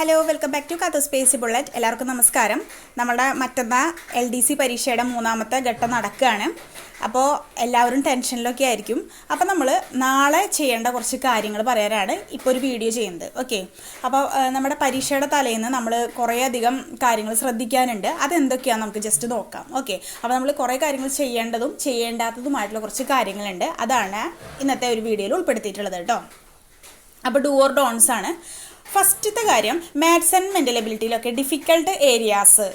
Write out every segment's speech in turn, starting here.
Hello welcome back to Katha space bullet എല്ലാവർക്കും നമസ്കാരം. നമ്മുടെ മറ്റന്നാ എൽ ഡി സി പരീക്ഷയുടെ മൂന്നാമത്തെ ഘട്ടം നടക്കുകയാണ്. അപ്പോൾ എല്ലാവരും ടെൻഷനിലൊക്കെ ആയിരിക്കും. അപ്പോൾ നമ്മൾ നാളെ ചെയ്യേണ്ട കുറച്ച് കാര്യങ്ങൾ പറയാനാണ് ഇപ്പോൾ ഒരു വീഡിയോ ചെയ്യുന്നത്. ഓക്കെ അപ്പോൾ നമ്മുടെ പരീക്ഷയുടെ തലേന്ന് നമ്മൾ കുറേയധികം കാര്യങ്ങൾ ശ്രദ്ധിക്കാനുണ്ട്. അതെന്തൊക്കെയാണ് നമുക്ക് ജസ്റ്റ് നോക്കാം. ഓക്കെ അപ്പോൾ നമ്മൾ കുറേ കാര്യങ്ങൾ ചെയ്യേണ്ടതും ചെയ്യേണ്ടാത്തതുമായിട്ടുള്ള കുറച്ച് കാര്യങ്ങളുണ്ട്. അതാണ് ഇന്നത്തെ ഒരു വീഡിയോയിൽ ഉൾപ്പെടുത്തിയിട്ടുള്ളത് കേട്ടോ. അപ്പോൾ ഡു ഓർ ഡോൺസ് ആണ്. ഫസ്റ്റത്തെ കാര്യം മാത്സ് ആൻഡ് മെന്റൽ എബിലിറ്റിയിലൊക്കെ ഡിഫിക്കൾട്ട് ഏരിയാസ്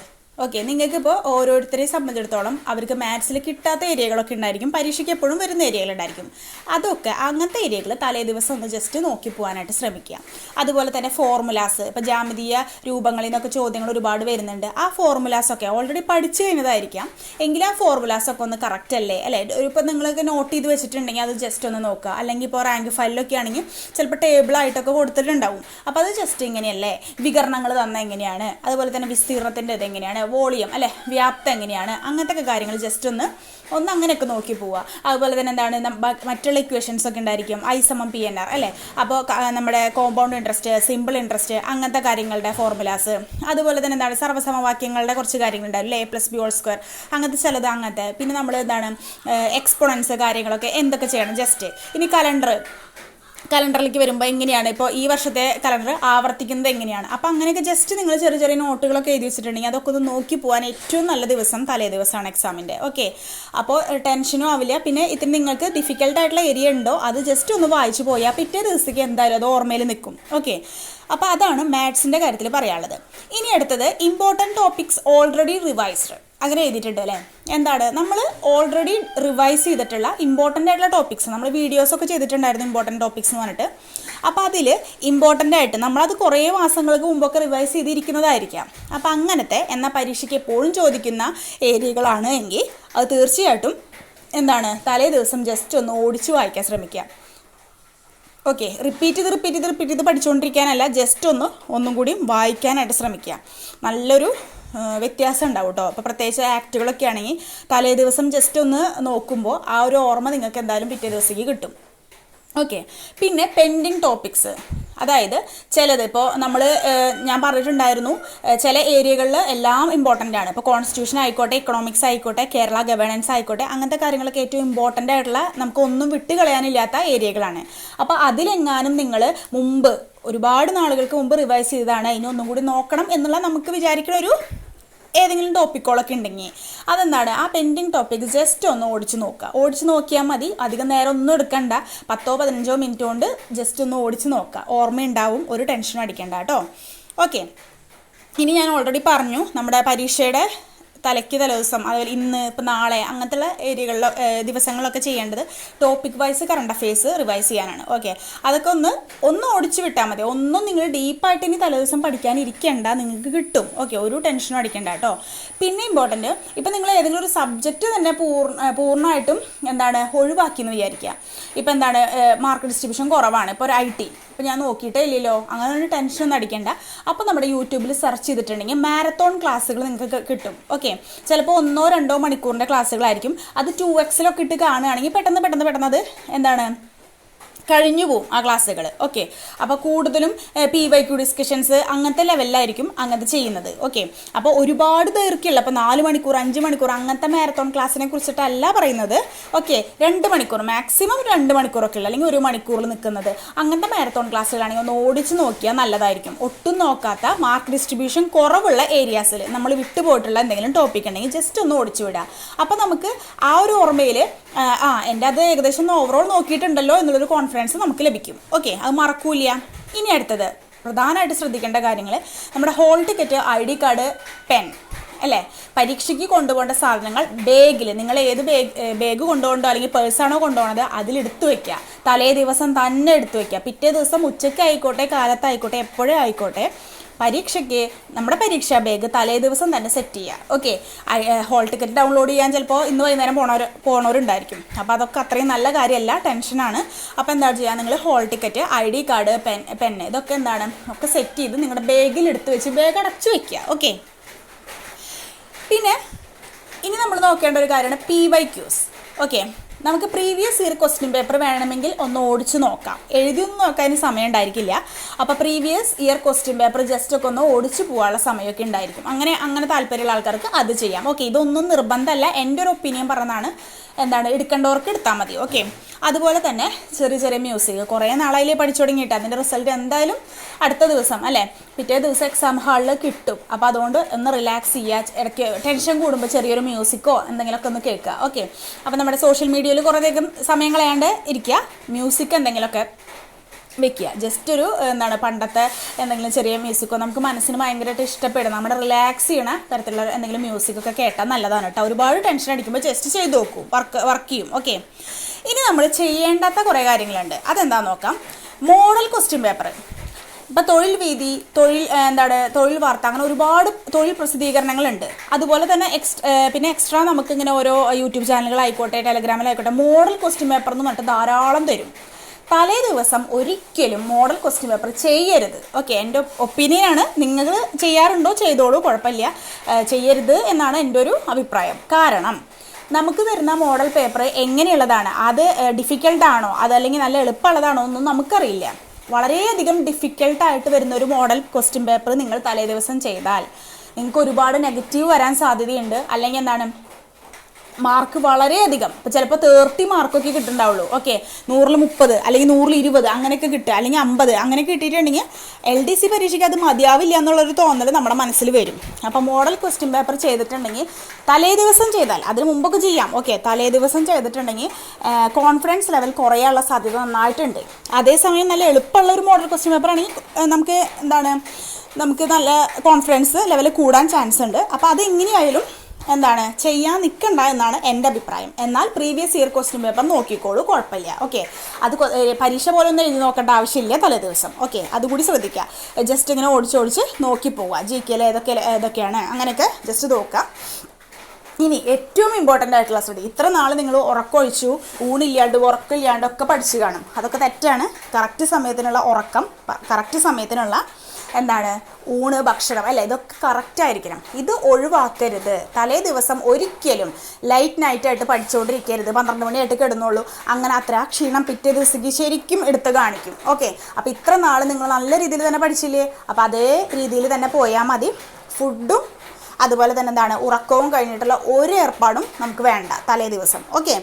ഓക്കെ നിങ്ങൾക്കിപ്പോൾ ഓരോരുത്തരെ സംബന്ധിച്ചിടത്തോളം അവർക്ക് മാത്സിൽ കിട്ടാത്ത ഏരിയകളൊക്കെ ഉണ്ടായിരിക്കും പരീക്ഷയ്ക്ക് എപ്പോഴും വരുന്ന ഏരിയകളുണ്ടായിരിക്കും അതൊക്കെ അങ്ങനത്തെ ഏരിയകൾ തലേ ദിവസം ഒന്ന് ജസ്റ്റ് നോക്കി പോകാനായിട്ട് ശ്രമിക്കുക. അതുപോലെ തന്നെ ഫോർമുലാസ് ഇപ്പോൾ ജാമിതീയ രൂപങ്ങളിൽ നിന്നൊക്കെ ചോദ്യങ്ങൾ ഒരുപാട് വരുന്നുണ്ട്. ആ ഫോർമുലാസൊക്കെ ഓൾറെഡി പഠിച്ചു കഴിഞ്ഞതായിരിക്കാം. എങ്കിൽ ആ ഫോർമുലാസൊക്കെ ഒന്ന് കറക്റ്റ് അല്ലേ? അല്ലേ? ഇപ്പോൾ നിങ്ങൾക്ക് നോട്ട് ചെയ്ത് വെച്ചിട്ടുണ്ടെങ്കിൽ അത് ജസ്റ്റ് ഒന്ന് നോക്കുക. അല്ലെങ്കിൽ ഇപ്പോൾ റാങ്ക് ഫയലിലൊക്കെ ആണെങ്കിൽ ചിലപ്പോൾ ടേബിളായിട്ടൊക്കെ കൊടുത്തിട്ടുണ്ടാവും. അപ്പോൾ അത് ജസ്റ്റ് ഇങ്ങനെയല്ലേ? വികരണങ്ങൾ തന്ന എങ്ങനെയാണ്? അതുപോലെ തന്നെ വിസ്തീർണത്തിന്റെ ഇത് എങ്ങനെയാണ്? വോളിയം അല്ലേ? വ്യാപ്തം എങ്ങനെയാണ്? അങ്ങനത്തെ കാര്യങ്ങൾ ജസ്റ്റ് ഒന്ന് ഒന്ന് അങ്ങനെയൊക്കെ നോക്കി പോവുക. അതുപോലെ തന്നെ എന്താണ് മറ്റുള്ള ഇക്വേഷൻസ് ഒക്കെ ഉണ്ടായിരിക്കും. ഐ സമം പി എൻ ആർ അല്ലേ? അപ്പോൾ നമ്മുടെ കോമ്പൗണ്ട് ഇൻട്രസ്റ്റ് സിമ്പിൾ ഇൻട്രസ്റ്റ് അങ്ങനത്തെ കാര്യങ്ങളുടെ ഫോർമുലാസ് അതുപോലെ തന്നെ എന്താണ് സർവസമവാക്യങ്ങളുടെ കുറച്ച് കാര്യങ്ങളുണ്ടാവും അല്ലേ? A plus B whole square അങ്ങനത്തെ ചിലത് അങ്ങനത്തെ. പിന്നെ നമ്മൾ എന്താണ് എക്സ്പോണൻസ് കാര്യങ്ങളൊക്കെ എന്തൊക്കെ ചെയ്യണം? ജസ്റ്റ് ഇനി കലണ്ടർ. കലണ്ടറിലേക്ക് വരുമ്പോൾ എങ്ങനെയാണ്? ഇപ്പോൾ ഈ വർഷത്തെ കലണ്ടർ ആവർത്തിക്കുന്നത് എങ്ങനെയാണ്? അപ്പോൾ അങ്ങനെയൊക്കെ ജസ്റ്റ് നിങ്ങൾ ചെറിയ ചെറിയ നോട്ടുകളൊക്കെ എഴുതി വെച്ചിട്ടുണ്ടെങ്കിൽ അതൊക്കെ ഒന്ന് നോക്കി പോകാൻ ഏറ്റവും നല്ല ദിവസം തലേ ദിവസമാണ് എക്സാമിന്റെ ഓക്കെ അപ്പോൾ ടെൻഷനും ആവില്ല. പിന്നെ ഇത്തിരി നിങ്ങൾക്ക് ഡിഫിക്കൽട്ട് ആയിട്ടുള്ള ഏരിയ ഉണ്ടോ? അത് ജസ്റ്റ് ഒന്ന് വായിച്ചു പോയാൽ പിറ്റേ ദിവസത്തേക്ക് എന്തായാലും അത് ഓർമ്മയിൽ നിൽക്കും. ഓക്കെ അപ്പോൾ അതാണ് മാത്സിന്റെ കാര്യത്തിൽ പറയാനുള്ളത്. ഇനി അടുത്തത് ഇമ്പോർട്ടന്റ് ടോപ്പിക്സ് ഓൾറെഡി റിവൈസ്ഡ് അങ്ങനെ എഴുതിയിട്ടുണ്ട് അല്ലേ? എന്താണ്? നമ്മൾ ഓൾറെഡി റിവൈസ് ചെയ്തിട്ടുള്ള ഇമ്പോർട്ടന്റ് ആയിട്ടുള്ള ടോപ്പിക്സ് നമ്മൾ വീഡിയോസൊക്കെ ചെയ്തിട്ടുണ്ടായിരുന്നു ഇമ്പോർട്ടന്റ് ടോപ്പിക്സ് എന്ന് പറഞ്ഞിട്ട്. അപ്പോൾ അതിൽ ഇമ്പോർട്ടന്റ് ആയിട്ട് നമ്മളത് കുറേ മാസങ്ങൾക്ക് മുമ്പൊക്കെ റിവൈസ് ചെയ്തിരിക്കുന്നതായിരിക്കാം. അപ്പോൾ അങ്ങനത്തെ എന്നാൽ പരീക്ഷയ്ക്ക് എപ്പോഴും ചോദിക്കുന്ന ഏരിയകളാണ് എങ്കിൽ അത് തീർച്ചയായിട്ടും എന്താണ്? തലേ ദിവസം ജസ്റ്റ് ഒന്ന് ഓടിച്ചു വായിക്കാൻ ശ്രമിക്കുക. ഓക്കെ റിപ്പീറ്റ് ചെയ്ത് റിപ്പീറ്റ് ചെയ്ത് റിപ്പീറ്റ് ചെയ്ത് പഠിച്ചുകൊണ്ടിരിക്കാനല്ല ജസ്റ്റ് ഒന്ന് ഒന്നും കൂടി വായിക്കാനായിട്ട് ശ്രമിക്കുക. നല്ലൊരു വ്യത്യാസം ഉണ്ടാവും കേട്ടോ അപ്പോൾ പ്രത്യേകിച്ച് ആക്റ്റുകളൊക്കെ ആണെങ്കിൽ തലേ ദിവസം ജസ്റ്റ് ഒന്ന് നോക്കുമ്പോൾ ആ ഒരു ഓർമ്മ നിങ്ങൾക്ക് എന്തായാലും പിറ്റേ ദിവസത്തേക്ക് കിട്ടും. ഓക്കെ പിന്നെ പെൻഡിങ് ടോപ്പിക്സ് അതായത് ചിലത് ഇപ്പോൾ നമ്മൾ ഞാൻ പറഞ്ഞിട്ടുണ്ടായിരുന്നു ചില ഏരിയകളിൽ എല്ലാം ഇമ്പോർട്ടന്റ് ആണ്. ഇപ്പോൾ കോൺസ്റ്റിറ്റ്യൂഷൻ ആയിക്കോട്ടെ ഇക്കണോമിക്സ് ആയിക്കോട്ടെ കേരള ഗവേണൻസ് ആയിക്കോട്ടെ അങ്ങനത്തെ കാര്യങ്ങളൊക്കെ ഏറ്റവും ഇമ്പോർട്ടന്റ് ആയിട്ടുള്ള നമുക്കൊന്നും വിട്ട് കളയാനില്ലാത്ത ഏരിയകളാണ്. അപ്പോൾ അതിലെങ്ങാനും നിങ്ങൾ മുമ്പ് ഒരുപാട് നാളുകൾക്ക് മുമ്പ് റിവൈസ് ചെയ്തതാണ്. ഇനി ഒന്നും കൂടി നോക്കണം എന്നുള്ള നമുക്ക് വിചാരിക്കുന്ന ഒരു ഏതെങ്കിലും ടോപ്പിക്കുകളൊക്കെ ഉണ്ടെങ്കിൽ അതെന്താണ്? ആ പെൻഡിങ് ടോപ്പിക് ജസ്റ്റ് ഒന്ന് ഓടിച്ചു നോക്കുക. ഓടിച്ച് നോക്കിയാൽ മതി. അധികം നേരം ഒന്നും എടുക്കണ്ട. പത്തോ പതിനഞ്ചോ മിനിറ്റ് കൊണ്ട് ജസ്റ്റ് ഒന്ന് ഓടിച്ച് നോക്കുക. ഓർമ്മയുണ്ടാവും. ഒരു ടെൻഷനും അടിക്കണ്ട കേട്ടോ. ഓക്കെ ഇനി ഞാൻ ഓൾറെഡി പറഞ്ഞു നമ്മുടെ പരീക്ഷയുടെ തലയ്ക്ക് തലേദിവസം അതുപോലെ ഇന്ന് ഇപ്പം നാളെ അങ്ങനത്തെ ഏരിയകളിലോ ദിവസങ്ങളിലൊക്കെ ചെയ്യേണ്ടത് topic wise current affairs revise ചെയ്യാനാണ്. ഓക്കെ അതൊക്കെ ഒന്ന് ഒന്ന് ഓടിച്ചു വിട്ടാൽ മതി. ഒന്നും നിങ്ങൾ ഡീപ്പായിട്ട് ഇനി തലേദിവസം പഠിക്കാൻ ഇരിക്കേണ്ട. നിങ്ങൾക്ക് കിട്ടും. ഓക്കെ ഒരു ടെൻഷനും അടിക്കേണ്ട കേട്ടോ. പിന്നെ ഇമ്പോർട്ടന്റ് ഇപ്പം നിങ്ങൾ ഏതെങ്കിലും ഒരു സബ്ജക്റ്റ് തന്നെ പൂർണ പൂർണമായിട്ടും എന്താണ് ഒഴിവാക്കി എന്ന് വിചാരിക്കുക. ഇപ്പം എന്താണ് മാർക്ക് ഡിസ്ട്രിബ്യൂഷൻ കുറവാണ്. ഇപ്പോൾ ഒരു ഐ ടി ഇപ്പോൾ ഞാൻ നോക്കിയിട്ടേ ഇല്ലല്ലോ. അങ്ങനെ ഒരു ടെൻഷൻ ഒന്നും അടിക്കണ്ട. അപ്പോൾ നമ്മുടെ യൂട്യൂബിൽ സെർച്ച് ചെയ്തിട്ടുണ്ടെങ്കിൽ മാരത്തോൺ ക്ലാസ്സുകൾ നിങ്ങൾക്ക് കിട്ടും. ഓക്കെ ചിലപ്പോൾ ഒന്നോ രണ്ടോ മണിക്കൂറിന്റെ ക്ലാസ്സുകളായിരിക്കും അത് ടു എക്സിലൊക്കെ ഇട്ട് കാണുകയാണെങ്കിൽ പെട്ടെന്ന് പെട്ടെന്ന് പെട്ടെന്ന് അത് എന്താണ്? കഴിഞ്ഞു പോവും ആ ക്ലാസ്സുകൾ ഓക്കെ അപ്പോൾ കൂടുതലും പി വൈ ക്യു ഡിസ്കഷൻസ് അങ്ങനത്തെ ലെവലിലായിരിക്കും അങ്ങനത്തെ ചെയ്യുന്നത്. ഓക്കെ അപ്പോൾ ഒരുപാട് ദൈർഘ്യമുള്ള അപ്പോൾ നാല് മണിക്കൂർ അഞ്ച് മണിക്കൂർ അങ്ങനത്തെ മാരത്തോൺ ക്ലാസ്സിനെ കുറിച്ചിട്ടല്ല പറയുന്നത്. ഓക്കെ രണ്ട് മണിക്കൂർ മാക്സിമം രണ്ട് മണിക്കൂറൊക്കെ ഉള്ള അല്ലെങ്കിൽ ഒരു മണിക്കൂറിൽ നിൽക്കുന്നത് അങ്ങനത്തെ മാരത്തോൺ ക്ലാസ്സുകളാണെങ്കിൽ ഒന്ന് ഓടിച്ച് നോക്കിയാൽ നല്ലതായിരിക്കും. ഒട്ടും നോക്കാത്ത മാർക്ക് ഡിസ്ട്രിബ്യൂഷൻ കുറവുള്ള ഏരിയാസിൽ നമ്മൾ വിട്ടുപോയിട്ടുള്ള എന്തെങ്കിലും ടോപ്പിക് ഉണ്ടെങ്കിൽ ജസ്റ്റ് ഒന്ന് ഓടിച്ചു വിടുക. അപ്പോൾ നമുക്ക് ആ ഒരു ഓർമ്മയിൽ ആ എന്റെ അത് ഏകദേശം ഒന്ന് ഓവറോൾ നോക്കിയിട്ടുണ്ടല്ലോ എന്നുള്ളൊരു കോൺഫിഡൻസ് നമുക്ക് ലഭിക്കും. ഓക്കെ അത് മറക്കൂല ഇനി അടുത്തത്. പ്രധാനമായിട്ട് ശ്രദ്ധിക്കേണ്ട കാര്യങ്ങൾ നമ്മുടെ hall ticket I D card pen അല്ലേ? പരീക്ഷയ്ക്ക് കൊണ്ടുപോകേണ്ട സാധനങ്ങൾ ബാഗിൽ നിങ്ങൾ ഏത് ബാഗ് ബാഗ് കൊണ്ടുപോകണ്ടോ അല്ലെങ്കിൽ പേഴ്സാണോ കൊണ്ടുപോകണത് അതിലെടുത്ത് വയ്ക്കുക തലേ ദിവസം തന്നെ എടുത്ത് വയ്ക്കുക പിറ്റേ ദിവസം ഉച്ചയ്ക്ക് ആയിക്കോട്ടെ കാലത്തായിക്കോട്ടെ എപ്പോഴേ ആയിക്കോട്ടെ പരീക്ഷയ്ക്ക് നമ്മുടെ പരീക്ഷാ ബാഗ് തലേ ദിവസം തന്നെ സെറ്റ് ചെയ്യുക ഓക്കെ ഹോൾ ടിക്കറ്റ് ഡൗൺലോഡ് ചെയ്യാൻ ചിലപ്പോൾ ഇന്ന് വൈകുന്നേരം പോണവർ പോണവരുണ്ടായിരിക്കും. അപ്പോൾ അതൊക്കെ അത്രയും നല്ല കാര്യമല്ല ടെൻഷനാണ് അപ്പോൾ എന്താ ചെയ്യുക നിങ്ങൾ hall ticket I D card pen pen ഇതൊക്കെ എന്താണ്? ഒക്കെ സെറ്റ് ചെയ്ത് നിങ്ങളുടെ ബാഗിൽ എടുത്ത് വെച്ച് ബാഗ് അടച്ചു വെക്കുക ഓക്കെ പിന്നെ ഇനി നമ്മൾ നോക്കേണ്ട ഒരു കാര്യമാണ് പി വൈ ക്യൂസ് ഓക്കെ നമുക്ക് പ്രീവിയസ് ഇയർ ക്വസ്റ്റ്യൻ പേപ്പർ വേണമെങ്കിൽ ഒന്ന് ഓടിച്ച് നോക്കാം. എഴുതിയൊന്നും നോക്കാൻ സമയം ഉണ്ടായിരിക്കില്ല. അപ്പോൾ previous year question paper just ഒക്കെ ഒന്ന് ഓടിച്ച് പോകാനുള്ള സമയമൊക്കെ ഉണ്ടായിരിക്കും. അങ്ങനെ അങ്ങനെ താല്പര്യമുള്ള ആൾക്കാർക്ക് അത് ചെയ്യാം. ഓക്കെ ഇതൊന്നും നിർബന്ധമല്ല. എന്റെ ഒരു ഒപ്പീനിയൻ പറഞ്ഞതാണ്. എന്താണ് എടുക്കേണ്ടവർക്ക് എടുത്താൽ മതി ഓക്കെ അതുപോലെ തന്നെ ചെറിയ ചെറിയ മ്യൂസിക് കുറേ നാളായിലേ പഠിച്ചു തുടങ്ങിയിട്ട് അതിന്റെ റിസൾട്ട് എന്തായാലും അടുത്ത ദിവസം അല്ലേ? പിറ്റേ ദിവസം എക്സാം ഹാളിൽ കിട്ടും. അപ്പോൾ അതുകൊണ്ട് ഒന്ന് റിലാക്സ് ചെയ്യുക ഇടയ്ക്ക് ടെൻഷൻ കൂടുമ്പോൾ ചെറിയൊരു മ്യൂസിക്കോ എന്തെങ്കിലുമൊക്കെ ഒന്ന് കേൾക്കുക ഓക്കെ അപ്പോൾ നമ്മുടെ സോഷ്യൽ മീഡിയയിൽ കുറേയധികം സമയം കളയാണ്ട് ഇരിക്കുക മ്യൂസിക് എന്തെങ്കിലുമൊക്കെ വെക്കുക. ജസ്റ്റ് ഒരു എന്താണ് പണ്ടത്തെ എന്തെങ്കിലും ചെറിയ മ്യൂസിക്കോ നമുക്ക് മനസ്സിന് ഭയങ്കരമായിട്ട് ഇഷ്ടപ്പെടും. നമ്മുടെ റിലാക്സ് ചെയ്യണ തരത്തിലുള്ള എന്തെങ്കിലും മ്യൂസിക്കൊക്കെ കേട്ടാൽ നല്ലതാണ് കേട്ടോ. ഒരുപാട് ടെൻഷൻ അടിക്കുമ്പോൾ ജസ്റ്റ് ചെയ്ത് നോക്കും. വർക്ക് വർക്ക് ചെയ്യും. ഓക്കെ ഇനി നമ്മൾ ചെയ്യേണ്ടാത്ത കുറേ കാര്യങ്ങളുണ്ട്. അതെന്താണെന്ന് നോക്കാം. മോഡൽ ക്വസ്റ്റ്യൻ പേപ്പർ ഇപ്പം തൊഴിൽ വീതി തൊഴിൽ എന്താണ് തൊഴിൽ വാർത്ത അങ്ങനെ ഒരുപാട് തൊഴിൽ പ്രസിദ്ധീകരണങ്ങളുണ്ട്. അതുപോലെ തന്നെ എക്സ് പിന്നെ എക്സ്ട്രാ നമുക്ക് ഇങ്ങനെ ഓരോ യൂട്യൂബ് ചാനലുകളായിക്കോട്ടെ ടെലഗ്രാമിലായിക്കോട്ടെ മോഡൽ ക്വസ്റ്റ്യൻ പേപ്പർ എന്ന് പറഞ്ഞിട്ട് ധാരാളം തരും. തലേ ദിവസം ഒരിക്കലും മോഡൽ ക്വസ്റ്റ്യൻ പേപ്പർ ചെയ്യരുത്. ഓക്കെ എന്റെ ഒപ്പീനിയനാണ് നിങ്ങൾ ചെയ്യാറുണ്ടോ ചെയ്തോളൂ കുഴപ്പമില്ല. ചെയ്യരുത് എന്നാണ് എന്റെ ഒരു അഭിപ്രായം. കാരണം നമുക്ക് തരുന്ന മോഡൽ പേപ്പർ എങ്ങനെയുള്ളതാണ്? അത് ഡിഫിക്കൽട്ടാണോ അതല്ലെങ്കിൽ നല്ല എളുപ്പമുള്ളതാണോ ഒന്നും നമുക്കറിയില്ല. വളരെയധികം ഡിഫിക്കൽട്ടായിട്ട് വരുന്ന ഒരു മോഡൽ ക്വസ്റ്റ്യൻ പേപ്പർ നിങ്ങൾ തലേ ദിവസം ചെയ്താൽ നിങ്ങൾക്ക് ഒരുപാട് നെഗറ്റീവ് വരാൻ സാധ്യതയുണ്ട്. അല്ലെങ്കിൽ എന്താണ്? മാർക്ക് വളരെയധികം. ഇപ്പോൾ ചിലപ്പോൾ തേർട്ടി മാർക്കൊക്കെ കിട്ടുന്നുണ്ടാവുള്ളൂ. ഓക്കെ നൂറിൽ മുപ്പത് അല്ലെങ്കിൽ നൂറിൽ ഇരുപത് അങ്ങനെയൊക്കെ കിട്ടുക. അല്ലെങ്കിൽ അമ്പത് അങ്ങനെ കിട്ടിയിട്ടുണ്ടെങ്കിൽ എൽ ഡി സി പരീക്ഷയ്ക്ക് അത് മതിയാവില്ല എന്നുള്ളൊരു തോന്നൽ നമ്മുടെ മനസ്സിൽ വരും. അപ്പോൾ മോഡൽ ക്വസ്റ്റ്യൻ പേപ്പർ ചെയ്തിട്ടുണ്ടെങ്കിൽ തലേ ദിവസം ചെയ്താൽ അതിന് മുമ്പൊക്കെ ചെയ്യാം. ഓക്കെ തലേ ദിവസം ചെയ്തിട്ടുണ്ടെങ്കിൽ കോൺഫിഡൻസ് ലെവൽ കുറയാനുള്ള സാധ്യത നന്നായിട്ടുണ്ട്. അതേസമയം നല്ല എളുപ്പമുള്ള ഒരു മോഡൽ ക്വസ്റ്റ്യൻ പേപ്പർ ആണെങ്കിൽ നമുക്ക് എന്താണ് നമുക്ക് നല്ല കോൺഫിഡൻസ് ലെവൽ കൂടാൻ ചാൻസ് ഉണ്ട്. അപ്പോൾ അത് എങ്ങനെയായാലും എന്താണ്? ചെയ്യാൻ നിൽക്കണ്ട എന്നാണ് എന്റെ അഭിപ്രായം. എന്നാൽ പ്രീവിയസ് ഇയർ ക്വസ്റ്റ്യൻ പേപ്പർ നോക്കിക്കോളൂ കുഴപ്പമില്ല. ഓക്കെ അത് പരീക്ഷ പോലെ ഒന്നും എഴുതി നോക്കേണ്ട ആവശ്യമില്ല തലേ ദിവസം ഓക്കെ അതുകൂടി ശ്രദ്ധിക്കുക ജസ്റ്റ് ഇങ്ങനെ ഓടിച്ചോടിച്ച് നോക്കി പോവുക. ജി കെയിൽ ഏതൊക്കെ ഏതൊക്കെയാണ്? അങ്ങനെയൊക്കെ ജസ്റ്റ് നോക്കുക. ഇനി ഏറ്റവും ഇമ്പോർട്ടന്റ് ആയിട്ടുള്ള ശ്രദ്ധ ഇത്ര നാൾ നിങ്ങൾ ഉറക്കമൊഴിച്ചു ഊണില്ലാണ്ട് ഉറക്കമില്ലാണ്ട് ഒക്കെ പഠിച്ചു കാണും. അതൊക്കെ തെറ്റാണ്. കറക്റ്റ് സമയത്തിനുള്ള ഉറക്കം കറക്റ്റ് സമയത്തിനുള്ള എന്താണ് ഊണ് ഭക്ഷണം അല്ലേ? ഇതൊക്കെ കറക്റ്റ് ആയിരിക്കണം. ഇത് ഒഴിവാക്കരുത്. തലേ ദിവസം ഒരിക്കലും ലൈറ്റ് നൈറ്റായിട്ട് പഠിച്ചുകൊണ്ടിരിക്കരുത് പന്ത്രണ്ട് മണിയായിട്ട് കിടന്നുള്ളൂ അങ്ങനെ അത്ര ക്ഷീണം പിറ്റേ ദിവസത്തേക്ക് ശരിക്കും എടുത്ത് കാണിക്കും. ഓക്കെ അപ്പോൾ ഇത്ര നാൾ നിങ്ങൾ നല്ല രീതിയിൽ തന്നെ പഠിച്ചില്ലേ? അപ്പോൾ അതേ രീതിയിൽ തന്നെ പോയാൽ മതി. ഫുഡും അതുപോലെ തന്നെ എന്താണ് ഉറക്കവും കഴിഞ്ഞിട്ടുള്ള ഒരു ഏർപ്പാടും നമുക്ക് വേണ്ട തലേ ദിവസം. ഓക്കെ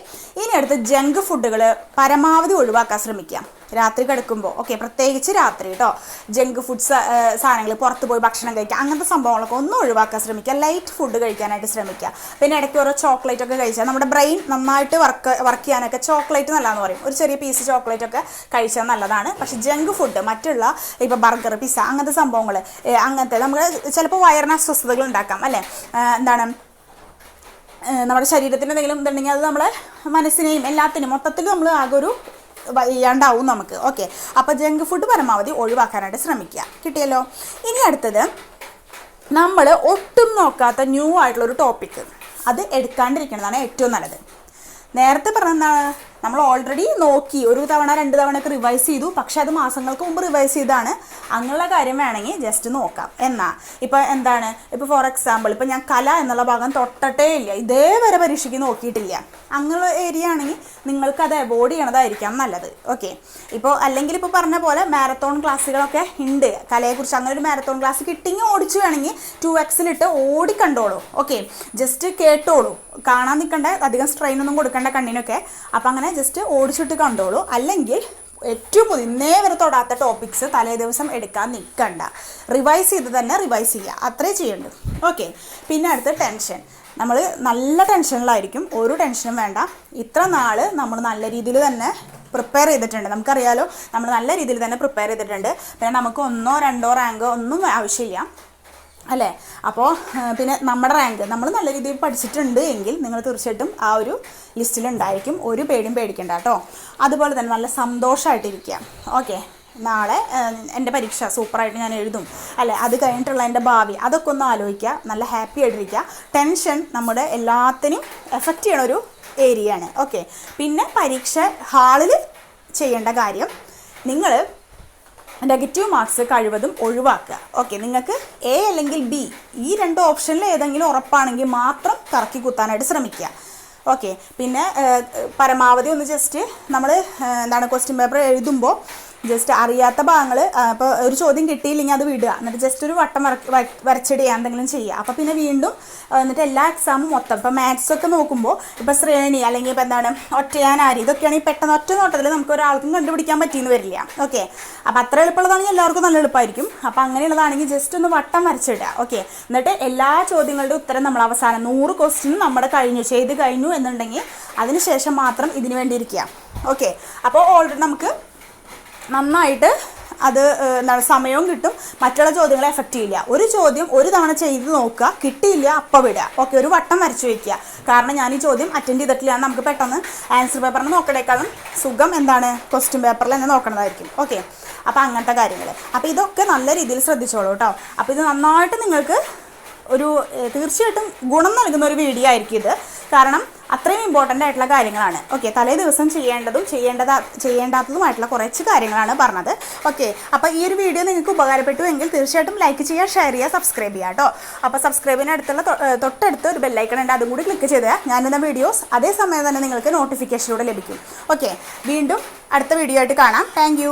ഇനി അടുത്ത് ജങ്ക് ഫുഡുകൾ പരമാവധി ഒഴിവാക്കാൻ ശ്രമിക്കാം. രാത്രി കിടക്കുമ്പോൾ ഓക്കെ പ്രത്യേകിച്ച് രാത്രി കേട്ടോ ജങ്ക് ഫുഡ്സ് സാധനങ്ങൾ പുറത്ത് പോയി ഭക്ഷണം കഴിക്കുക. അങ്ങനത്തെ സംഭവങ്ങളൊക്കെ ഒന്നും ഒഴിവാക്കാൻ ശ്രമിക്കുക. ലൈറ്റ് ഫുഡ് കഴിക്കാനായിട്ട് ശ്രമിക്കുക. പിന്നെ ഇടയ്ക്ക് ഓരോ ചോക്ലേറ്റ് ഒക്കെ കഴിച്ചാൽ നമ്മുടെ ബ്രെയിൻ നന്നായിട്ട് വർക്ക് വർക്ക് ചെയ്യാനൊക്കെ ചോക്ലേറ്റ് നല്ലതെന്ന് പറയും. ഒരു ചെറിയ പീസ് ചോക്ലേറ്റ് ഒക്കെ കഴിച്ചാൽ നല്ലതാണ്. പക്ഷെ ജങ്ക് ഫുഡ് മറ്റുള്ള ഇപ്പോൾ ബർഗർ പിസ്സ അങ്ങനത്തെ സംഭവങ്ങൾ അങ്ങനത്തെ നമ്മൾ ചിലപ്പോൾ വയറിന് അസ്വസ്ഥതകൾ ഉണ്ടാക്കാം അല്ലേ? എന്താണ്? നമ്മുടെ ശരീരത്തിന് എന്തെങ്കിലും ഇതുണ്ടെങ്കിൽ അത് നമ്മളെ മനസ്സിനെയും എല്ലാത്തിനും മൊത്തത്തിൽ നമ്മൾ ആകെ ഒരു വയ്യാണ്ടാവും നമുക്ക്. ഓക്കെ അപ്പോൾ ജങ്ക് ഫുഡ് പരമാവധി ഒഴിവാക്കാനായിട്ട് ശ്രമിക്കുക. കിട്ടിയല്ലോ? ഇനി അടുത്തത് നമ്മൾ ഒട്ടും നോക്കാത്ത ന്യൂ ആയിട്ടുള്ളൊരു ടോപ്പിക്ക് അത് എടുക്കാണ്ടിരിക്കുന്നതാണ് ഏറ്റവും നല്ലത്. നേരത്തെ പറഞ്ഞതാണ് നമ്മൾ ഓൾറെഡി നോക്കി. ഒരു തവണ രണ്ട് തവണ ഒക്കെ റിവൈസ് ചെയ്തു. പക്ഷെ അത് മാസങ്ങൾക്ക് മുമ്പ് റിവൈസ് ചെയ്താണ് അങ്ങനെയുള്ള കാര്യം വേണമെങ്കിൽ ജസ്റ്റ് നോക്കാം. എന്നാ? ഇപ്പോൾ എന്താണ്? ഇപ്പോൾ ഫോർ എക്സാമ്പിൾ ഇപ്പോൾ ഞാൻ കല എന്നുള്ള ഭാഗം തൊട്ടട്ടേ ഇല്ല. ഇതേവരെ പരീക്ഷയ്ക്ക് നോക്കിയിട്ടില്ല. അങ്ങനെയുള്ള ഏരിയ ആണെങ്കിൽ നിങ്ങൾക്ക് അത് അവോയ്ഡ് ചെയ്യണതായിരിക്കാം നല്ലത്. ഓക്കെ ഇപ്പോൾ അല്ലെങ്കിൽ ഇപ്പോൾ പറഞ്ഞ പോലെ മാരത്തോൺ ക്ലാസ്സുകളൊക്കെ ഉണ്ട്. കലയെക്കുറിച്ച് അങ്ങനെ ഒരു മാരത്തോൺ ക്ലാസ് കിട്ടിങ്ങി ഓടിച്ചു വേണമെങ്കിൽ ടു എക്സിലിട്ട് ഓടി കണ്ടോളൂ. ഓക്കെ ജസ്റ്റ് കേട്ടോളൂ. കാണാൻ നിൽക്കണ്ട അധികം സ്ട്രെയിൻ ഒന്നും കൊടുക്കേണ്ട കണ്ണിനൊക്കെ. അപ്പം അങ്ങനെ ജസ്റ്റ് ഓടിച്ചിട്ട് കണ്ടോളൂ. അല്ലെങ്കിൽ ഏറ്റവും പുതിയ ഇന്നേ വരെ തൊടാത്ത ടോപ്പിക്സ് തലേ ദിവസം എടുക്കാൻ നിൽക്കണ്ട. റിവൈസ് ചെയ്ത് തന്നെ റിവൈസ് ചെയ്യുക അത്രേ ചെയ്യണ്ടു. ഓക്കെ പിന്നെ അടുത്ത് ടെൻഷൻ നമ്മൾ നല്ല ടെൻഷനിലായിരിക്കും ഒരു ടെൻഷനും വേണ്ട. ഇത്ര നാൾ നമ്മൾ നല്ല രീതിയിൽ തന്നെ പ്രിപ്പയർ ചെയ്തിട്ടുണ്ട്. നമുക്കറിയാലോ നമ്മൾ നല്ല രീതിയിൽ തന്നെ പ്രിപ്പയർ ചെയ്തിട്ടുണ്ട്. പിന്നെ നമുക്ക് ഒന്നോ രണ്ടോ റാങ്കോ ഒന്നും ആവശ്യമില്ല. അല്ലേ? അപ്പോൾ പിന്നെ നമ്മുടെ റാങ്ക് നമ്മൾ നല്ല രീതിയിൽ പഠിച്ചിട്ടുണ്ട് എങ്കിൽ നിങ്ങൾ തീർച്ചയായിട്ടും ആ ഒരു ലിസ്റ്റിൽ ഉണ്ടായിരിക്കും. ഒരു പേടിയും പേടിക്കണ്ട കേട്ടോ അതുപോലെ തന്നെ നല്ല സന്തോഷമായിട്ടിരിക്കുക ഓക്കെ. നാളെ എന്റെ പരീക്ഷ സൂപ്പറായിട്ട് ഞാൻ എഴുതും. അല്ലേ? അത് കഴിഞ്ഞിട്ടുള്ള എന്റെ ഭാവി. അതൊക്കെ ഒന്ന് ആലോചിക്കുക നല്ല ഹാപ്പി ആയിട്ടിരിക്കുക ടെൻഷൻ നമ്മുടെ എല്ലാത്തിനും എഫക്റ്റ് ചെയ്യണ ഒരു ഏരിയയാണ് ഓക്കെ. പിന്നെ പരീക്ഷ ഹാളിൽ ചെയ്യേണ്ട കാര്യം നിങ്ങൾ നെഗറ്റീവ് മാർക്സ് കഴിവതും ഒഴിവാക്കുക. ഓക്കെ നിങ്ങൾക്ക് എ അല്ലെങ്കിൽ ബി ഈ രണ്ട് ഓപ്ഷനിൽ ഏതെങ്കിലും ഉറപ്പാണെങ്കിൽ മാത്രം കറക്കി കുത്താനായിട്ട് ശ്രമിക്കുക. ഓക്കെ പിന്നെ പരമാവധി ഒന്ന് ജസ്റ്റ് നമ്മൾ എന്താണ് ക്വസ്റ്റ്യൻ പേപ്പർ എഴുതുമ്പോൾ ജസ്റ്റ് അറിയാത്ത ഭാഗങ്ങൾ അപ്പോൾ ഒരു ചോദ്യം കിട്ടിയില്ലെങ്കിൽ അത് വിടുക. എന്നിട്ട് ജസ്റ്റ് ഒരു വട്ടം വര വര- വരച്ചിടുക എന്തെങ്കിലും ചെയ്യുക. അപ്പോൾ പിന്നെ വീണ്ടും എന്നിട്ട് എല്ലാ എക്സാമും മൊത്തം. ഇപ്പോൾ മാത്സ് ഒക്കെ നോക്കുമ്പോൾ ഇപ്പോൾ ശ്രേണി അല്ലെങ്കിൽ ഇപ്പോൾ എന്താണ് ഒറ്റയാനാരി ഇതൊക്കെയാണെങ്കിൽ പെട്ടെന്ന് ഒറ്റ നോട്ടത്തിൽ നമുക്ക് ഒരാൾക്കും കണ്ടുപിടിക്കാൻ പറ്റിയെന്ന് വരില്ല. ഓക്കെ അപ്പോൾ അത്ര എളുപ്പമുള്ളതാണെങ്കിൽ എല്ലാവർക്കും നല്ല എളുപ്പമായിരിക്കും. അപ്പോൾ അങ്ങനെയുള്ളതാണെങ്കിൽ ജസ്റ്റ് ഒന്ന് വട്ടം വരച്ചിടുക. ഓക്കെ എന്നിട്ട് എല്ലാ ചോദ്യങ്ങളുടെ ഉത്തരം നമ്മൾ അവസാനം നൂറ് ക്വസ്റ്റ്യൻ നമ്മുടെ കഴിഞ്ഞു ചെയ്ത് കഴിഞ്ഞു എന്നുണ്ടെങ്കിൽ അതിനുശേഷം മാത്രം ഇതിന് വേണ്ടി ഇരിക്കുക. ഓക്കെ അപ്പോൾ ഓൾറെഡി നമുക്ക് നന്നായിട്ട് അത് എന്താണ് സമയവും കിട്ടും. മറ്റുള്ള ചോദ്യങ്ങളെ എഫക്റ്റ് ചെയ്യില്ല. ഒരു ചോദ്യം ഒരു തവണ ചെയ്ത് നോക്കുക കിട്ടിയില്ല അപ്പം വിടുക. ഓക്കെ ഒരു വട്ടം വരച്ചു വയ്ക്കുക കാരണം ഞാൻ ഈ ചോദ്യം അറ്റൻഡ് ചെയ്തിട്ടില്ല നമുക്ക് പെട്ടെന്ന് ആൻസർ പേപ്പറിന് നോക്കണേക്കാളും സുഖം എന്താണ്? ക്വസ്റ്റ്യൻ പേപ്പറിൽ തന്നെ നോക്കണതായിരിക്കും. ഓക്കെ അപ്പോൾ അങ്ങനത്തെ കാര്യങ്ങൾ. അപ്പോൾ ഇതൊക്കെ നല്ല രീതിയിൽ ശ്രദ്ധിച്ചോളൂ കേട്ടോ അപ്പോൾ ഇത് നന്നായിട്ട് നിങ്ങൾക്ക് ഒരു തീർച്ചയായിട്ടും ഗുണം നൽകുന്ന ഒരു വീഡിയോ ആയിരിക്കും ഇത്. കാരണം അത്രയും ഇമ്പോർട്ടന്റ് ആയിട്ടുള്ള കാര്യങ്ങളാണ്. ഓക്കെ തലേ ദിവസം ചെയ്യേണ്ടതും ചെയ്യേണ്ടതാ ചെയ്യേണ്ടാത്തതുമായിട്ടുള്ള കുറച്ച് കാര്യങ്ങളാണ് പറഞ്ഞത്. ഓക്കെ അപ്പോൾ ഈ ഒരു വീഡിയോ നിങ്ങൾക്ക് ഉപകാരപ്പെട്ടു എങ്കിൽ തീർച്ചയായിട്ടും ലൈക്ക് ചെയ്യുക ഷെയർ ചെയ്യുക സബ്സ്ക്രൈബ് ചെയ്യുക കേട്ടോ അപ്പോൾ സബ്സ്ക്രൈബിന് അടുത്തുള്ള തൊട്ടടുത്ത് ഒരു ബെല്ലൈക്കൺ ഉണ്ട് അതും കൂടി ക്ലിക്ക് ചെയ്താൽ ഞാനിന്ന വീഡിയോസ് അതേ സമയം തന്നെ നിങ്ങൾക്ക് നോട്ടിഫിക്കേഷനിലൂടെ ലഭിക്കും. ഓക്കെ വീണ്ടും അടുത്ത വീഡിയോ ആയിട്ട് കാണാം. താങ്ക്